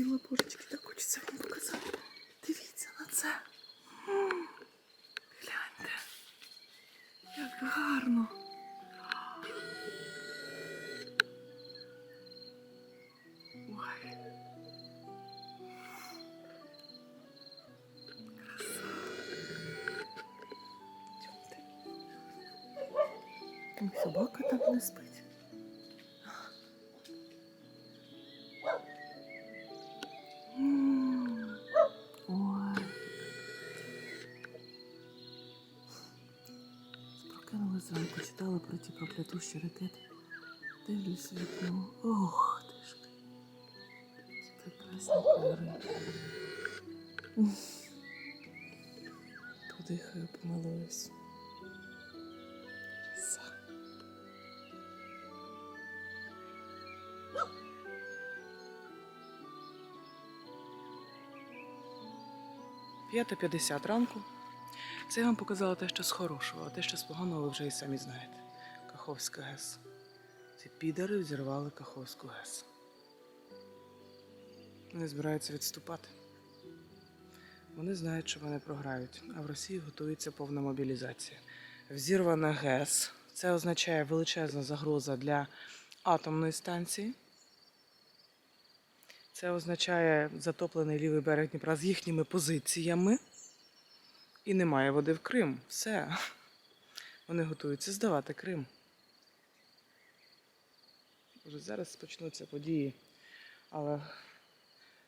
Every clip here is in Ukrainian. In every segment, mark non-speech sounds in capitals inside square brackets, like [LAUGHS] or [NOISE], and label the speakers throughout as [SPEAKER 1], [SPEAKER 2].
[SPEAKER 1] батарея божечки, так хочеться вам показати. Дивіться на це. Гляньте. Як гарно. Ой. Краса. Там собака там не спить. Проклятущі ракети. Дивлюсь вікно. Ох, ти ж. Ці прекрасні кольори. Подихаю, помилуюсь. П'ята 50 ранку. Це я вам показала те, що з хорошого, а те, що з поганого, ви вже і самі знаєте. Каховська ГЕС. Ці підари взірвали Каховську ГЕС. Вони збираються відступати. Вони знають, що вони програють, а в Росії готується повна мобілізація. Взірвана ГЕС. Це означає величезна загроза для атомної станції. Це означає затоплений лівий берег Дніпра з їхніми позиціями. І немає води в Крим. Все. Вони готуються здавати Крим. Зараз почнуться події. Але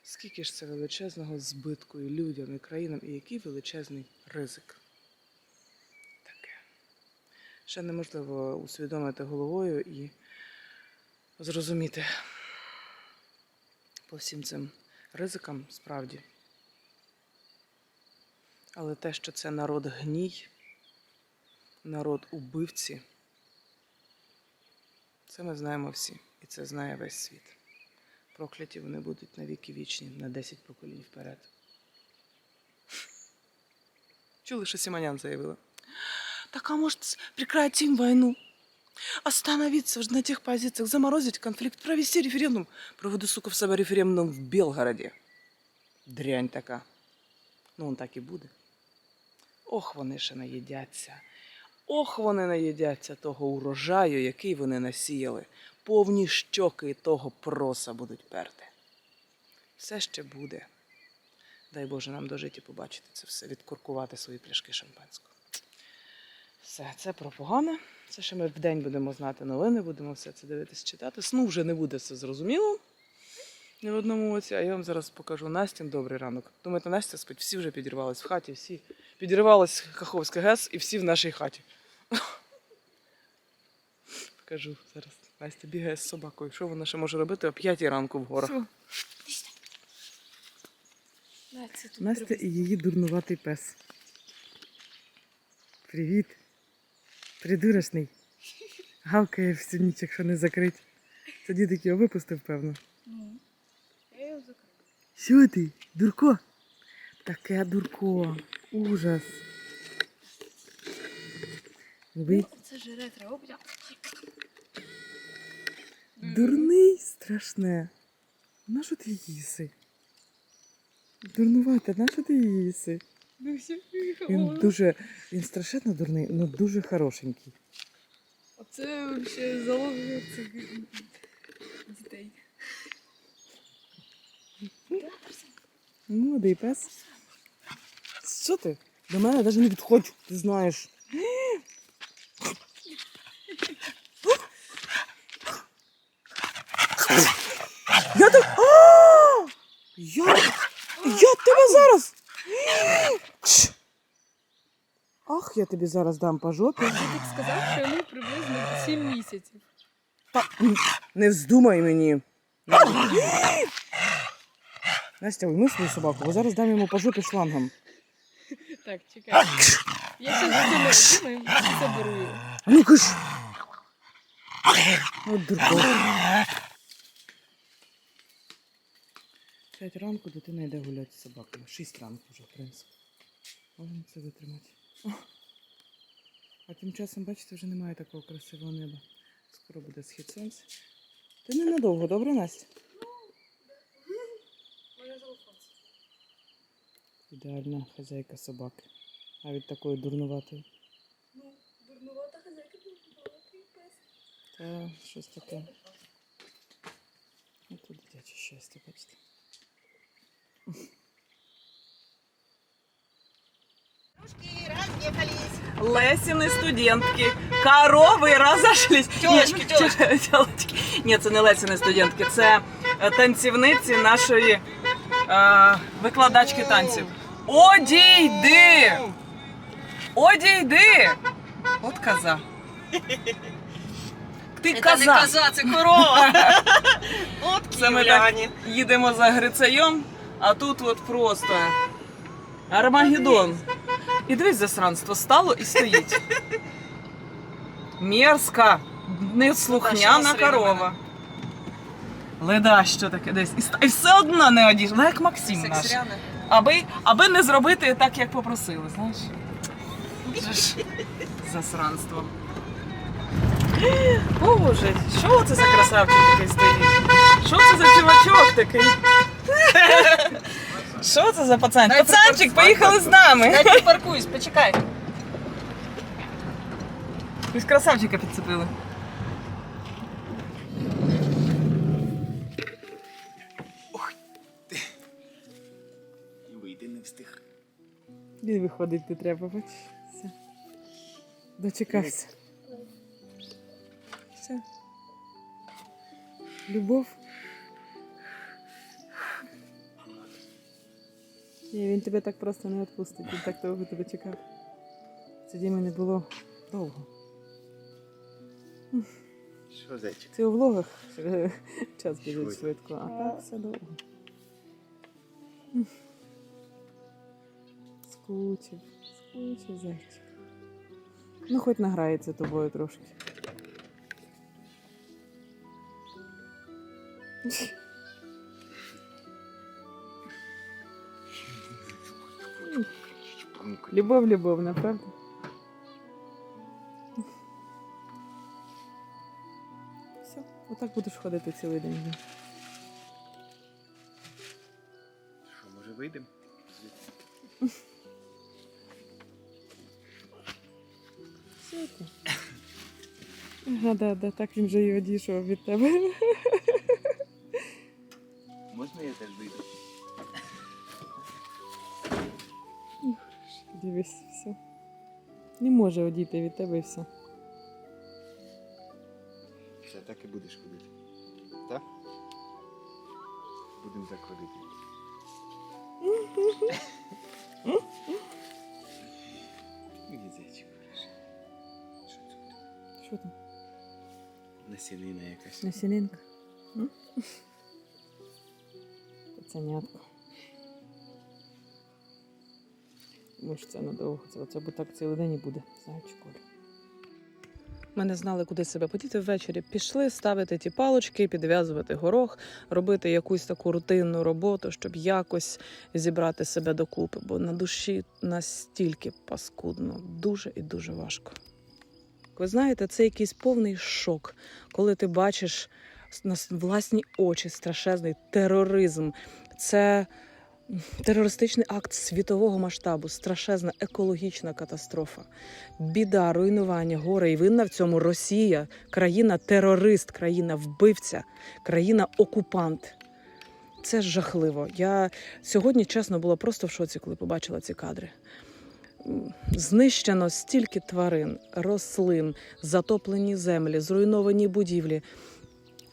[SPEAKER 1] скільки ж це величезного збитку і людям, і країнам, і який величезний ризик. Таке. Ще неможливо усвідомити головою і зрозуміти по всім цим ризикам справді. Але те, що це народ гній, народ убивці, це ми знаємо всі, і це знає весь світ. Прокляті вони будуть на віки вічні, на 10 поколінь вперед. Чули, що Сіманян заявила? Так а может прекратим войну? Остановиться на тех позициях, заморозить конфликт, провести референдум. Проведу, сука, в себе референдум в Белгороді. Дрянь така. Ну, он так і буде. Ох, вони ще наїдяться. Ох, вони наїдяться того урожаю, який вони насіяли. Повні щоки того проса будуть перти. Все ще буде. Дай Боже нам дожити побачити це все, відкуркувати свої пляшки шампанського. Все, це про погане. Це ще ми вдень будемо знати новини, будемо все це дивитися, читати. Сну вже не буде, це зрозуміло. Ні в одному оці, а я вам зараз покажу Настін добрий ранок. Думаєте, Настя спить, всі вже підірвались в хаті, всі підірвалась Каховська ГЕС і всі в нашій хаті. Покажу зараз. Настя бігає з собакою. Що вона ще може робити о п'ятій ранку в горах? Настя і її дурнуватий пес. Привіт. Придурочний. Гавкає всю ніч, якщо не закрить. Це дідик його випустив, певно.
[SPEAKER 2] Я його закрила.
[SPEAKER 1] Що ти, дурко? Таке дурко. Ужас. Ви
[SPEAKER 2] Це ж ретро. Опа.
[SPEAKER 1] дурний страшне. На що ти їси? Дурнувата, на що ти їси?
[SPEAKER 2] Ну.
[SPEAKER 1] Він дуже, він страшенно дурний, але дуже хорошенький.
[SPEAKER 2] Оце взагалі залог цих дітей.
[SPEAKER 1] Молодий пес. Що ти? До мене навіть не підходь, ти знаєш. Я так. А! Я, я тебе зараз. Ах, я тобі зараз дам по жопі.
[SPEAKER 2] Дідик сказав, що йому приблизно 7 місяців.
[SPEAKER 1] Та, не вздумай мені. Настя, вийми свою собаку, бо зараз дам йому по жопі шлангом.
[SPEAKER 2] Так, чекай. Я щось думаю, думаю, заберу його.
[SPEAKER 1] А ну киш! От дурко. 5 ранку дитина йде гуляти з собаками. 6 ранку вже, в принципі. Можемо це витримати. О! А тим часом, бачите, вже немає такого красивого неба. Скоро буде схід сонця. Ти ненадовго, добре, Настя? Ідеальна хазяйка собаки. А від такої дурнуватої.
[SPEAKER 2] Ну, дурнувата хазяйка ну, дурнуватий пес.
[SPEAKER 1] Та щось таке. Ну, Ото дитяче щастя, бачите. Лесіни студентки. Корови розошлись.
[SPEAKER 3] Тьолочки,
[SPEAKER 1] Ні,
[SPEAKER 3] тьолочки.
[SPEAKER 1] тьолочки. Ні, це не Лесіни студентки, це танцівниці нашої е, викладачки танців. Одійди! Одійди! От коза. Ти
[SPEAKER 3] Це не
[SPEAKER 1] коза.
[SPEAKER 3] це корова. [LAUGHS] От
[SPEAKER 1] Це ми так
[SPEAKER 3] київляні.
[SPEAKER 1] їдемо за Грицайом, а тут от просто Армагеддон. І дивись, засранство стало і стоїть. Мерзка, неслухняна корова. Леда, що таке десь. І, все одно не одіж, ну як Максим наш. Аби, аби не зробити так, як попросили, знаєш. Засранство. Боже, що це за красавчик такий стоїть? Що це за чувачок такий? Що це за пацан?
[SPEAKER 3] Дай
[SPEAKER 1] Пацанчик, поїхали з нами.
[SPEAKER 3] Я припаркуюсь, почекай.
[SPEAKER 1] Ось красавчика підцепили.
[SPEAKER 4] Вийти не встиг.
[SPEAKER 1] Він виходить не треба, бачиш. Все. Дочекався. Все. Любов. Ні, він тебе так просто не відпустить. Він так довго тебе чекав. Це Діми не було довго.
[SPEAKER 4] Що, зайчик?
[SPEAKER 1] Це у влогах [LAUGHS] час біжить
[SPEAKER 4] Швидко.
[SPEAKER 1] швидко, а так все довго. Скучив, скучив зайчик. Ну, хоч награється тобою трошки. Любов, любовна, правда? Все, отак будеш ходити цілий день.
[SPEAKER 4] Що, може вийдемо?
[SPEAKER 1] Все. Ага, да, да, так він вже і одійшов від тебе. Дивись, все. Не може одійти від тебе і все.
[SPEAKER 4] Все, так і будеш ходити. Так? Будемо так ходити. Ні. Що?
[SPEAKER 1] Що там?
[SPEAKER 4] Насінина якась.
[SPEAKER 1] Насінинка? М? Пацанятко. Може, це надовго. Це, це бо так цілий день і буде. Зайчик Оля. Ми не знали, куди себе подіти ввечері. Пішли ставити ті палочки, підв'язувати горох, робити якусь таку рутинну роботу, щоб якось зібрати себе докупи, бо на душі настільки паскудно, дуже і дуже важко. Ви знаєте, це якийсь повний шок, коли ти бачиш на власні очі страшезний тероризм. Це терористичний акт світового масштабу, страшезна екологічна катастрофа, біда, руйнування, горе. І винна в цьому Росія, країна-терорист, країна-вбивця, країна-окупант. Це жахливо. Я сьогодні, чесно, була просто в шоці, коли побачила ці кадри. Знищено стільки тварин, рослин, затоплені землі, зруйновані будівлі.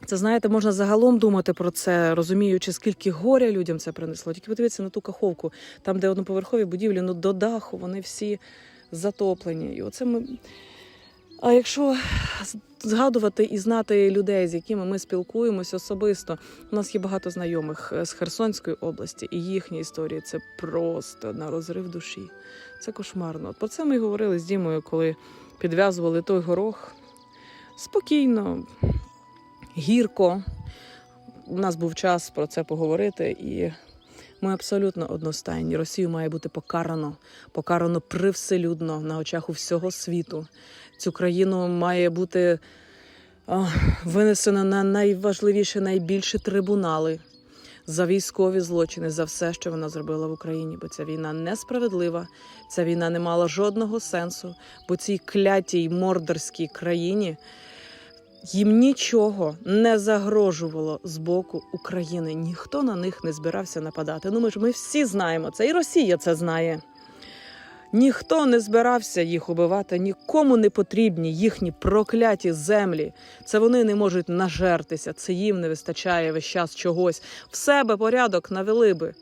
[SPEAKER 1] Це знаєте, можна загалом думати про це, розуміючи, скільки горя людям це принесло. Тільки подивіться на ту каховку, там, де одноповерхові будівлі, ну до даху вони всі затоплені. І оце ми. А якщо згадувати і знати людей, з якими ми спілкуємось особисто, у нас є багато знайомих е, з Херсонської області, і їхні історії це просто на розрив душі. Це кошмарно. От про це ми й говорили з Дімою, коли підв'язували той горох. Спокійно, гірко. У нас був час про це поговорити, і ми абсолютно одностайні. Росію має бути покарано, покарано привселюдно на очах у всього світу. Цю країну має бути а, винесено на найважливіші, найбільші трибунали. за військові злочини, за все, що вона зробила в Україні. Бо ця війна несправедлива, ця війна не мала жодного сенсу, бо цій клятій мордорській країні їм нічого не загрожувало з боку України. Ніхто на них не збирався нападати. Ну ми ж ми всі знаємо це, і Росія це знає. Ніхто не збирався їх убивати, нікому не потрібні їхні прокляті землі. Це вони не можуть нажертися, це їм не вистачає весь час чогось. В себе порядок навели би.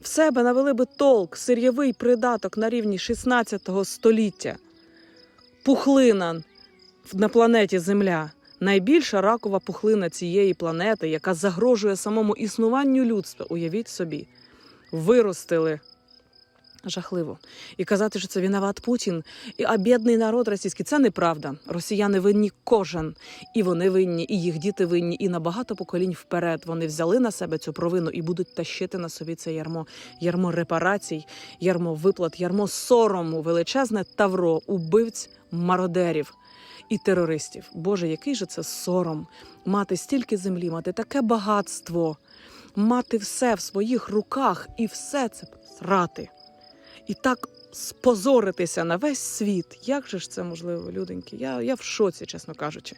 [SPEAKER 1] В себе навели би толк, сир'євий придаток на рівні 16 століття. Пухлина на планеті Земля. Найбільша ракова пухлина цієї планети, яка загрожує самому існуванню людства. Уявіть собі, виростили жахливо. І казати, що це виноват Путін, і а бідний народ російський це неправда. Росіяни винні кожен, і вони винні, і їх діти винні, і на багато поколінь вперед вони взяли на себе цю провину і будуть тащити на собі це ярмо, ярмо репарацій, ярмо виплат, ярмо сорому, величезне тавро убивць мародерів. І терористів. Боже, який же це сором мати стільки землі, мати таке багатство, мати все в своїх руках і все це срати. І так спозоритися на весь світ. Як же ж це можливо, люденьки? Я, я в шоці, чесно кажучи.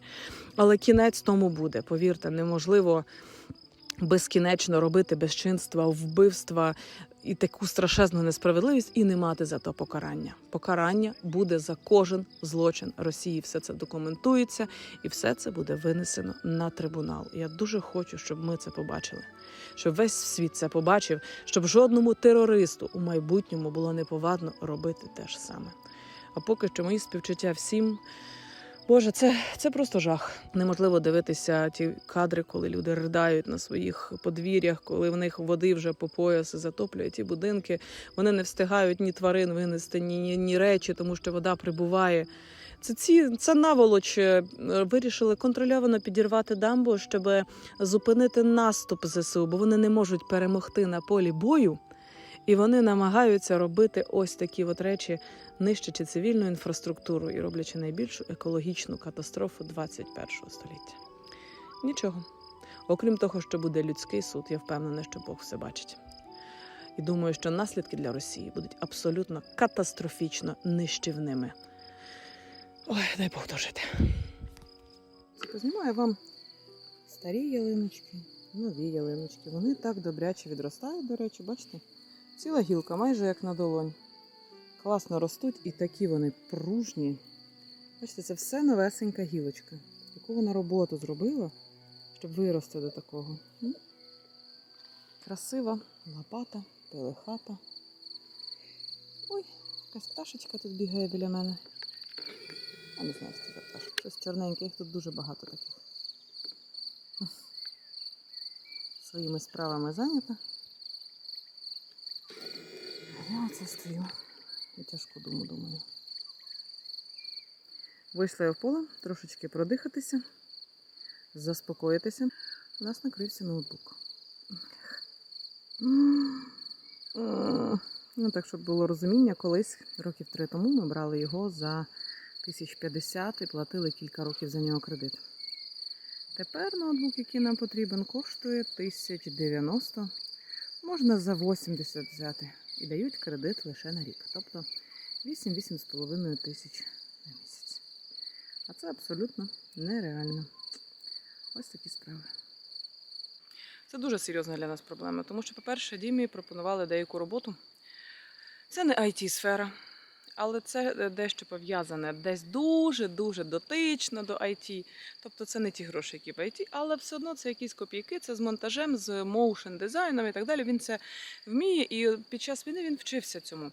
[SPEAKER 1] Але кінець тому буде. Повірте, неможливо безкінечно робити безчинства, вбивства і таку страшезну несправедливість і не мати за то покарання. Покарання буде за кожен злочин Росії. Все це документується і все це буде винесено на трибунал. Я дуже хочу, щоб ми це побачили. Щоб весь світ це побачив, щоб жодному терористу у майбутньому було неповадно робити те ж саме. А поки що мої співчуття всім. Боже, це, це просто жах. Неможливо дивитися ті кадри, коли люди riдають на своїх подвір'ях, коли в них води вже по пояс затоплюють ті будинки. Вони не встигають ні тварин винести, ні, ні, ні речі, тому що вода прибуває. Це ці це наволоч е, вирішили контрольовано підірвати дамбу, щоб зупинити наступ ЗСУ, бо вони не можуть перемогти на полі бою, і вони намагаються робити ось такі от речі, нищачи цивільну інфраструктуру і роблячи найбільшу екологічну катастрофу 21 століття. Нічого. Окрім того, що буде людський суд, я впевнена, що Бог все бачить. І думаю, що наслідки для Росії будуть абсолютно катастрофічно нищівними. Ой, дай Бог дожити. Познімаю вам старі ялиночки, нові ялиночки. Вони так добряче відростають, до речі, бачите? Ціла гілка, майже як на долонь. Класно ростуть і такі вони пружні. Бачите, це все новесенька гілочка. Яку вона роботу зробила, щоб вирости до такого. Красива лопата, пелехата. Ой, якась пташечка тут бігає біля мене. Я не знаю, що це пташка. Щось чорненьке, їх тут дуже багато таких. Своїми справами зайнята. Я оце стою і тяжко думу думаю. Вийшла я в поле трошечки продихатися, заспокоїтися. У нас накрився ноутбук. Ну, так, щоб було розуміння, колись років три тому ми брали його за 1050 і платили кілька років за нього кредит. Тепер ноутбук, який нам потрібен, коштує 1090. Можна за 80 взяти. І дають кредит лише на рік. Тобто 8-8,5 тисяч на місяць. А це абсолютно нереально. Ось такі справи. Це дуже серйозна для нас проблема, тому що, по-перше, Дімі пропонували деяку роботу. Це не it сфера але це е, дещо пов'язане десь дуже-дуже дотично до IT. Тобто це не ті гроші, які в IT, але все одно це якісь копійки, це з монтажем, з моушен дизайном і так далі. Він це вміє, і під час війни він вчився цьому.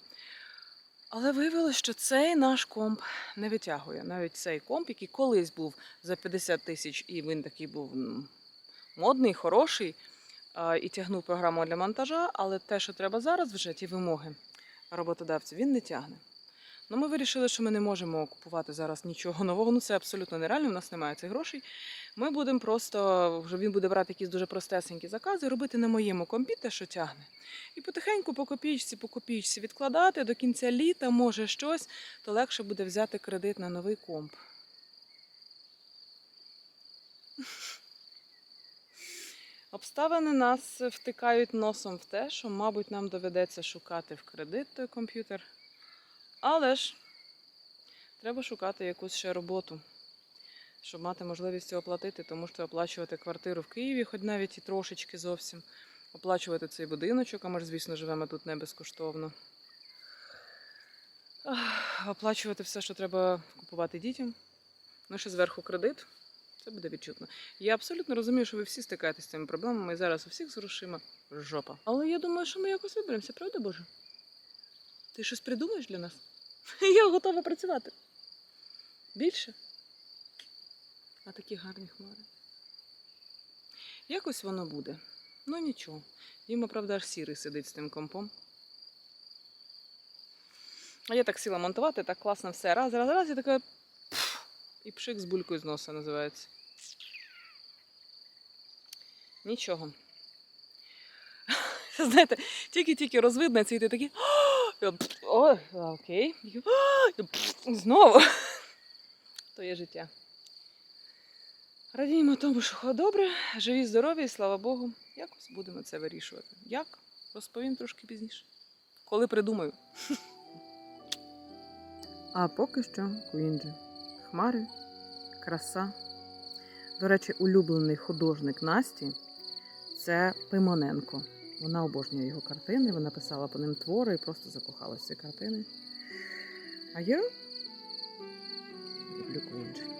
[SPEAKER 1] Але виявилося, що цей наш комп не витягує. Навіть цей комп, який колись був за 50 тисяч, і він такий був модний, хороший, і тягнув програму для монтажа, але те, що треба зараз, вже ті вимоги роботодавців, він не тягне. Ну, ми вирішили, що ми не можемо купувати зараз нічого нового. Ну це абсолютно нереально. У нас немає цих грошей. Ми будемо просто вже він буде брати якісь дуже простесенькі закази, робити на моєму компі те, що тягне. І потихеньку по копійці, по копійці відкладати до кінця літа, може щось, то легше буде взяти кредит на новий комп. Обставини нас втикають носом в те, що, мабуть, нам доведеться шукати в кредит той комп'ютер. Але ж треба шукати якусь ще роботу, щоб мати можливість його оплатити, тому що оплачувати квартиру в Києві, хоч навіть і трошечки зовсім, оплачувати цей будиночок, а ми ж, звісно, живемо тут не безкоштовно. Оплачувати все, що треба купувати дітям. Ну, ще зверху кредит. Це буде відчутно. Я абсолютно розумію, що ви всі стикаєтесь з цими проблемами, і зараз у всіх з грошима жопа. Але я думаю, що ми якось виберемося, правда, Боже? Ти щось придумаєш для нас? [LAUGHS] Я готова працювати. Більше? А такі гарні хмари. Якось воно буде. Ну нічого. Діма, правда, аж сірий сидить з тим компом. А я так сіла монтувати, так класно все. Раз, раз, раз, і така. І пшик з булькою з носа називається. Нічого. [LAUGHS] Знаєте, тільки-тільки розвиднеться, і ти такий. «О, Ой, окей. І, «О, пф, Знову. [LAUGHS] То є життя. Радіємо тому, що добре, живі, здорові, і слава Богу. Якось будемо це вирішувати. Як? Розповім трошки пізніше. Коли придумаю. [LAUGHS] А поки що Куінджі. Хмари, краса. До речі, улюблений художник Насті це Пимоненко. Вона обожнює його картини, вона писала по ним твори і просто закохалася ці картини. А я люблю Куінджі.